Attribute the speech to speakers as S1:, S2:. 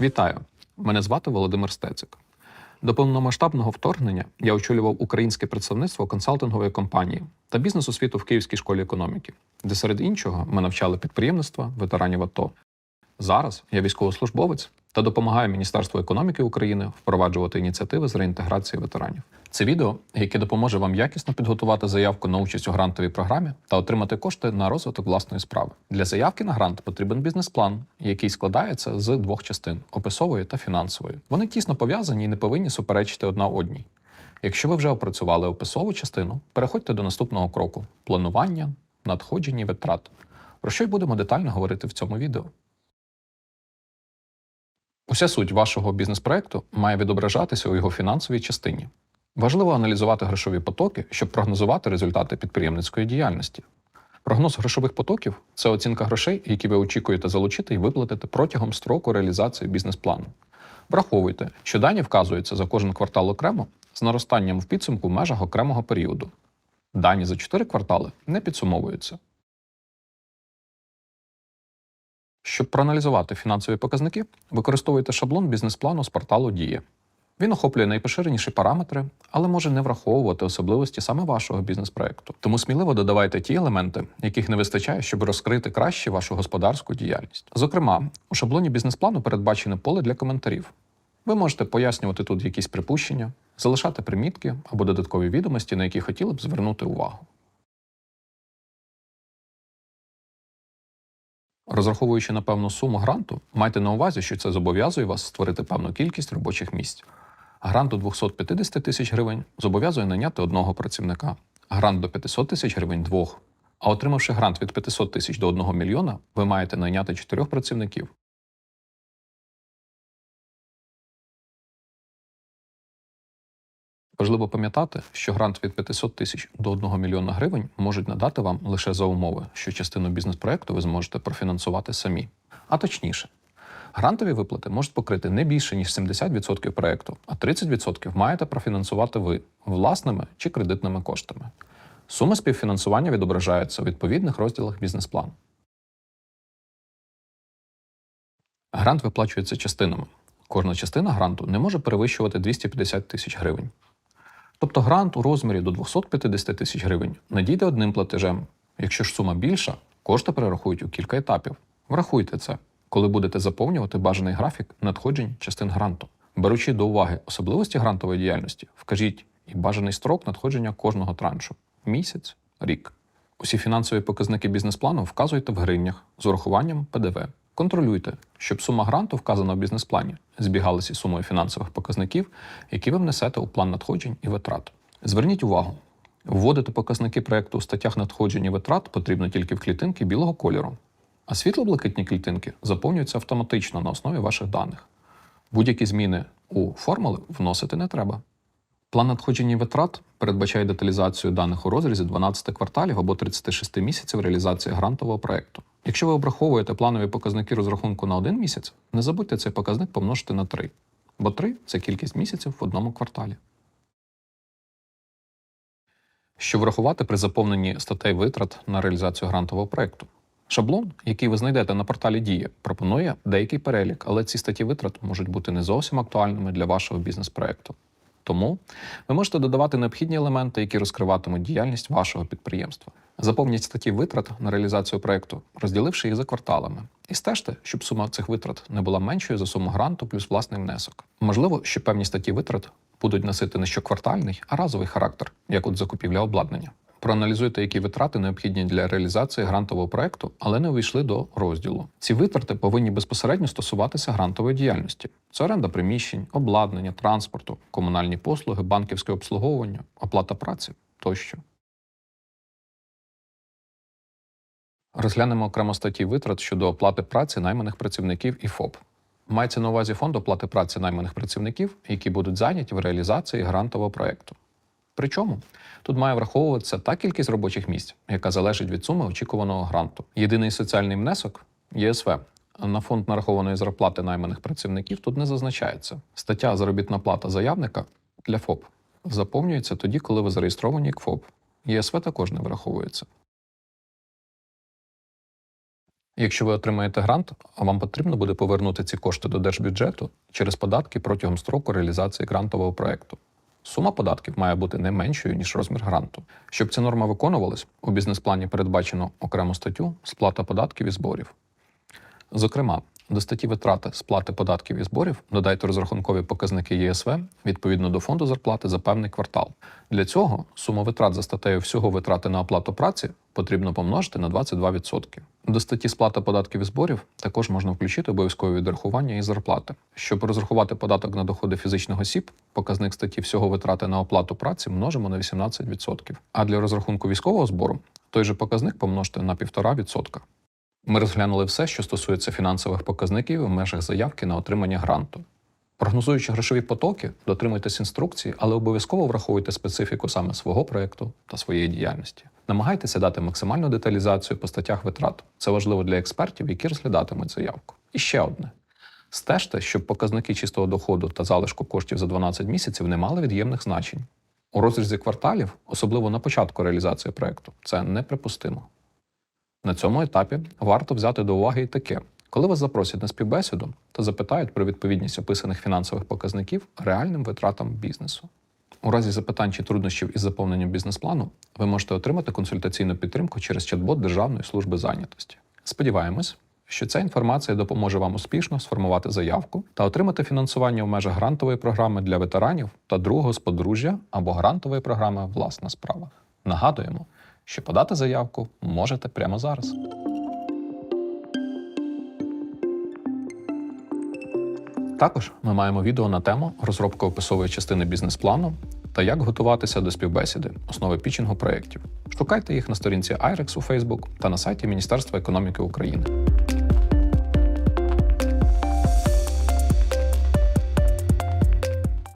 S1: Вітаю! Мене звати Володимир Стецик. До повномасштабного вторгнення я очолював українське представництво консалтингової компанії та бізнес освіту в Київській школі економіки, де серед іншого ми навчали підприємництва ветеранів АТО. Зараз я військовослужбовець та допомагаю Міністерству економіки України впроваджувати ініціативи з реінтеграції ветеранів. Це відео, яке допоможе вам якісно підготувати заявку на участь у грантовій програмі та отримати кошти на розвиток власної справи. Для заявки на грант потрібен бізнес-план, який складається з двох частин описової та фінансової. Вони тісно пов'язані і не повинні суперечити одна одній. Якщо ви вже опрацювали описову частину, переходьте до наступного кроку планування, надходжень і витрат, про що й будемо детально говорити в цьому відео. Уся суть вашого бізнес-проекту має відображатися у його фінансовій частині. Важливо аналізувати грошові потоки, щоб прогнозувати результати підприємницької діяльності. Прогноз грошових потоків це оцінка грошей, які ви очікуєте залучити і виплатити протягом строку реалізації бізнес-плану. Враховуйте, що дані вказуються за кожен квартал окремо з наростанням в підсумку в межах окремого періоду. Дані за 4 квартали не підсумовуються. Щоб проаналізувати фінансові показники, використовуйте шаблон бізнес-плану з порталу Дія. Він охоплює найпоширеніші параметри, але може не враховувати особливості саме вашого бізнес-проекту. Тому сміливо додавайте ті елементи, яких не вистачає, щоб розкрити краще вашу господарську діяльність. Зокрема, у шаблоні бізнес-плану передбачене поле для коментарів. Ви можете пояснювати тут якісь припущення, залишати примітки або додаткові відомості, на які хотіли б звернути увагу. Розраховуючи на певну суму гранту, майте на увазі, що це зобов'язує вас створити певну кількість робочих місць. Грант до 250 тисяч гривень зобов'язує наняти одного працівника, грант до 500 тисяч гривень двох. А отримавши грант від 500 тисяч до 1 мільйона, ви маєте найняти чотирьох працівників. Важливо пам'ятати, що грант від 500 тисяч до 1 мільйона гривень можуть надати вам лише за умови, що частину бізнес-проекту ви зможете профінансувати самі. А точніше, грантові виплати можуть покрити не більше, ніж 70% проекту, а 30% маєте профінансувати ви власними чи кредитними коштами. Сума співфінансування відображається у відповідних розділах бізнес-плану. Грант виплачується частинами. Кожна частина гранту не може перевищувати 250 тисяч гривень. Тобто грант у розмірі до 250 тисяч гривень надійде одним платежем. Якщо ж сума більша, кошти перерахують у кілька етапів. Врахуйте це, коли будете заповнювати бажаний графік надходжень частин гранту. Беручи до уваги особливості грантової діяльності, вкажіть і бажаний строк надходження кожного траншу місяць, рік. Усі фінансові показники бізнес-плану вказуйте в гривнях з урахуванням ПДВ. Контролюйте, щоб сума гранту, вказана в бізнес-плані, збігалася із сумою фінансових показників, які ви внесете у план надходжень і витрат. Зверніть увагу, вводити показники проєкту у статтях надходжень і витрат потрібно тільки в клітинки білого кольору, а світло-блакитні клітинки заповнюються автоматично на основі ваших даних. Будь-які зміни у формули вносити не треба. План надходжень і витрат передбачає деталізацію даних у розрізі 12 кварталів або 36 місяців реалізації грантового проєкту. Якщо ви обраховуєте планові показники розрахунку на один місяць, не забудьте цей показник помножити на 3, бо 3 – це кількість місяців в одному кварталі. Що врахувати при заповненні статей витрат на реалізацію грантового проєкту? Шаблон, який ви знайдете на порталі Дія, пропонує деякий перелік, але ці статті витрат можуть бути не зовсім актуальними для вашого бізнес-проєкту. Тому ви можете додавати необхідні елементи, які розкриватимуть діяльність вашого підприємства. Заповніть статті витрат на реалізацію проекту, розділивши їх за кварталами, і стежте, щоб сума цих витрат не була меншою за суму гранту плюс власний внесок. Можливо, що певні статті витрат будуть носити не щоквартальний, а разовий характер, як от закупівля обладнання. Проаналізуйте, які витрати необхідні для реалізації грантового проекту, але не увійшли до розділу. Ці витрати повинні безпосередньо стосуватися грантової діяльності: це оренда приміщень, обладнання, транспорту, комунальні послуги, банківське обслуговування, оплата праці тощо. Розглянемо окремо статті витрат щодо оплати праці найманих працівників і ФОП. Мається на увазі фонд оплати праці найманих працівників, які будуть зайняті в реалізації грантового проекту. Причому тут має враховуватися та кількість робочих місць, яка залежить від суми очікуваного гранту. Єдиний соціальний внесок ЄСВ на фонд нарахованої зарплати найманих працівників тут не зазначається. Стаття заробітна плата заявника для ФОП заповнюється тоді, коли ви зареєстровані як ФОП. ЄСВ також не враховується. Якщо ви отримаєте грант, вам потрібно буде повернути ці кошти до держбюджету через податки протягом строку реалізації грантового проекту. Сума податків має бути не меншою, ніж розмір гранту. Щоб ця норма виконувалась, у бізнес-плані передбачено окрему статтю сплата податків і зборів. Зокрема, до статті витрати сплати податків і зборів додайте розрахункові показники ЄСВ відповідно до фонду зарплати за певний квартал. Для цього суму витрат за статтею всього витрати на оплату праці потрібно помножити на 22%. До статті сплата податків і зборів також можна включити обов'язкове відрахування і зарплати. Щоб розрахувати податок на доходи фізичних осіб, показник статті всього витрати на оплату праці множимо на 18%. А для розрахунку військового збору той же показник помножте на 1,5%. Ми розглянули все, що стосується фінансових показників у межах заявки на отримання гранту. Прогнозуючи грошові потоки, дотримуйтесь інструкцій, але обов'язково враховуйте специфіку саме свого проєкту та своєї діяльності. Намагайтеся дати максимальну деталізацію по статтях витрат. Це важливо для експертів, які розглядатимуть заявку. І ще одне: стежте, щоб показники чистого доходу та залишку коштів за 12 місяців не мали від'ємних значень. У розрізі кварталів, особливо на початку реалізації проєкту, це неприпустимо. На цьому етапі варто взяти до уваги і таке: коли вас запросять на співбесіду, то запитають про відповідність описаних фінансових показників реальним витратам бізнесу. У разі запитань чи труднощів із заповненням бізнес-плану ви можете отримати консультаційну підтримку через чат-бот Державної служби зайнятості. Сподіваємось, що ця інформація допоможе вам успішно сформувати заявку та отримати фінансування в межах грантової програми для ветеранів та другого з подружжя або грантової програми Власна справа. Нагадуємо, що подати заявку можете прямо зараз. Також ми маємо відео на тему розробка описової частини бізнес-плану та як готуватися до співбесіди, основи пічингу проєктів. Шукайте їх на сторінці IREX у Facebook та на сайті Міністерства економіки України.